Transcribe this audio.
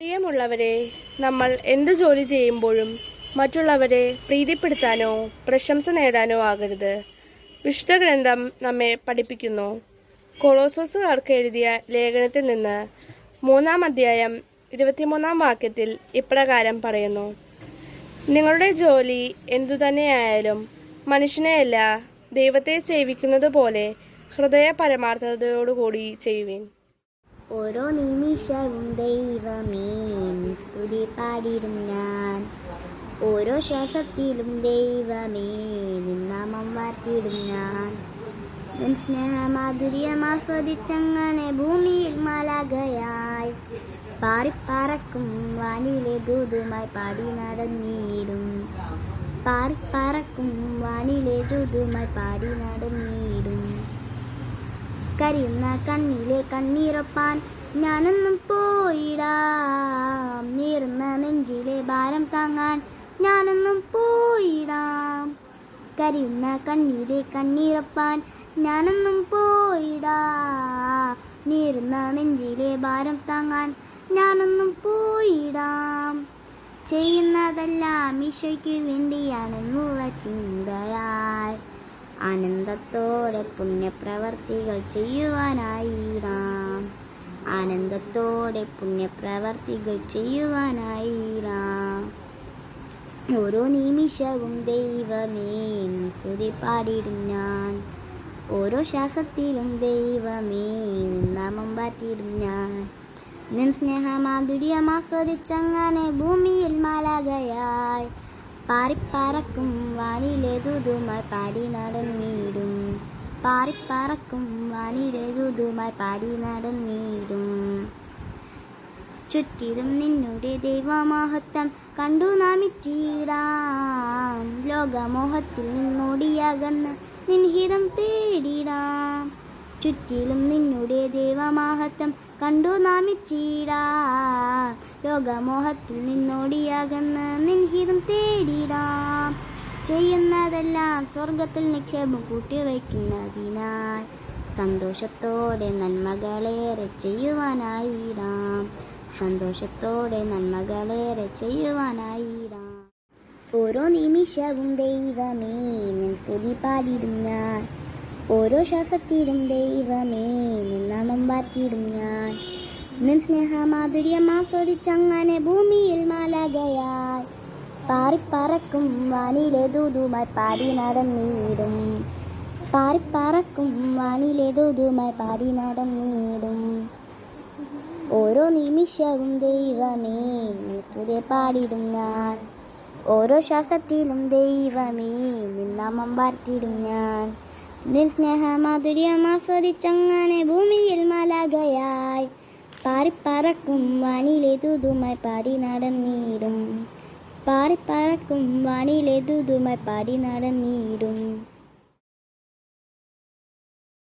പ്രിയമുള്ളവരെ നമ്മൾ എന്ത് ജോലി ചെയ്യുമ്പോഴും മറ്റുള്ളവരെ പ്രീതിപ്പെടുത്താനോ പ്രശംസ നേടാനോ ആകരുത്. വിശുദ്ധ ഗ്രന്ഥം നമ്മെ പഠിപ്പിക്കുന്നു. കൊളോസോസുകാർക്ക് എഴുതിയ ലേഖനത്തിൽ നിന്ന് മൂന്നാം അധ്യായം ഇരുപത്തിമൂന്നാം വാക്യത്തിൽ ഇപ്രകാരം പറയുന്നു. നിങ്ങളുടെ ജോലി എന്തുതന്നെയായാലും മനുഷ്യനെയല്ല ദൈവത്തെ സേവിക്കുന്നത് പോലെ ഹൃദയ പരമാർത്ഥതയോടുകൂടി ചെയ്യുവിൻ. ഓരോ നിമിഷവും ദൈവമേ സ്തുതി പാടിടും ഞാൻ. ഓരോ ശ്വാസത്തിലും ദൈവമേ നിൻ നാമം വാർത്തിയിടും ഞാൻ. നിൻ സ്നേഹമാധുര്യം ആസ്വദിച്ചങ്ങനെ ഭൂമിയിൽ മലകയായി. പാറിപ്പറക്കും വാനിലെ ദൂതുമായി പാടി നടന്നിടും. പാറിപ്പറക്കും വാനിലെ ദൂതുമായി പാടി നടന്നിടും. കരിയുന്ന കണ്ണിലെ കണ്ണീരൊപ്പാൻ ഞാനെന്നും പോയിടാം. നീറുന്ന നെഞ്ചിലെ ഭാരം താങ്ങാൻ ഞാനെന്നും പോയിടാം. കരിയുന്ന കണ്ണീരെ കണ്ണീരൊപ്പാൻ ഞാനെന്നും പോയിടാം. നീറുന്ന നെഞ്ചിലെ ഭാരം താങ്ങാൻ ഞാനൊന്നും പോയിടാം. ചെയ്യുന്നതെല്ലാം ഈശോയ്ക്ക് വേണ്ടിയാണെന്നുള്ള ചിന്തയായി ആനന്ദത്തോടെ പുണ്യപ്രവർത്തികൾ ചെയ്യുവാനായി നാം ആനന്ദത്തോടെ പുണ്യപ്രവർത്തികൾ ചെയ്യുവാനായി നാം ഓരോ നിമിഷവും ദൈവമേ സ്തുതി പാടിയിടും ഞാൻ. ഓരോ ശ്വാസത്തിലും ദൈവമേ നാമം പാറ്റിയിടും ഞാൻ. നിൻ സ്നേഹമാധുര്യം ആസ്വദിച്ചങ്ങനെ ഭൂമിയിൽ മാലാകയായി പാറിപ്പറക്കും വാനിലെ ദൂതുമായി പാടി നടന്നിടും പാറിപ്പറക്കും വാനിലെ ദൂതുമായി പാടി നടന്നിടും ചുറ്റിലും നിന്നുടെ ദൈവമഹത്വം കണ്ടു നാമിച്ചിടാം. ലോകമോഹത്തിൽ നിന്നോടിയകന്ന് നിൻഹിതം തേടിടാം. ചുറ്റിലും നിന്നുടെ ദൈവമാഹത്വം കണ്ടു നാമിച്ചിടാം ലോകമോഹത്തിൽ നിന്നോടിയാകുന്ന നിൻഹിതം തേടിടാം. ചെയ്യുന്നതെല്ലാം സ്വർഗത്തിൽ നിക്ഷേപം കൂട്ടിവയ്ക്കുന്നതിനാൽ സന്തോഷത്തോടെ നന്മകളേറെ ചെയ്യുവാനായിടാം. സന്തോഷത്തോടെ നന്മകളേറെ ചെയ്യുവാനായിടാം. ഓരോ നിമിഷവും ദൈവമേ നിൻ സ്തുതി പാടിടും ഞാൻ. ഓരോ ശ്വാസത്തിലും ദൈവമേ നിൻ നാമം വാർത്തിയിടും ഞാൻ. നിൻ സ്നേഹമാധുര്യം ആസ്വദിച്ചങ്ങനെ ഭൂമിയിൽ മാലകയായി പാറിപ്പറക്കും വാനിലെ ദൂതുമായി പാടി നടന്നീടും. പാറിപ്പറക്കും വാനിലെ ദൂതുമായി പാടി നടന്നീടും. ഓരോ നിമിഷവും ദൈവമേ സ്തുതി പാടിടും ഞാൻ. ഓരോ ശ്വാസത്തിലും ദൈവമേ നിൻ നാമം വാർത്തിടും ഞാൻ. നിൻ സ്നേഹമാധുര്യം ആസ്വദിച്ചങ്ങനെ ഭൂമിയിൽ മലകയായി. പാറിപ്പറക്കും വാനിലെ ദൂതുമായി പാടി നടന്നിടും. പാറിപ്പറക്കും വാനിലെ ദൂതുമായി പാടി നടന്നിടും.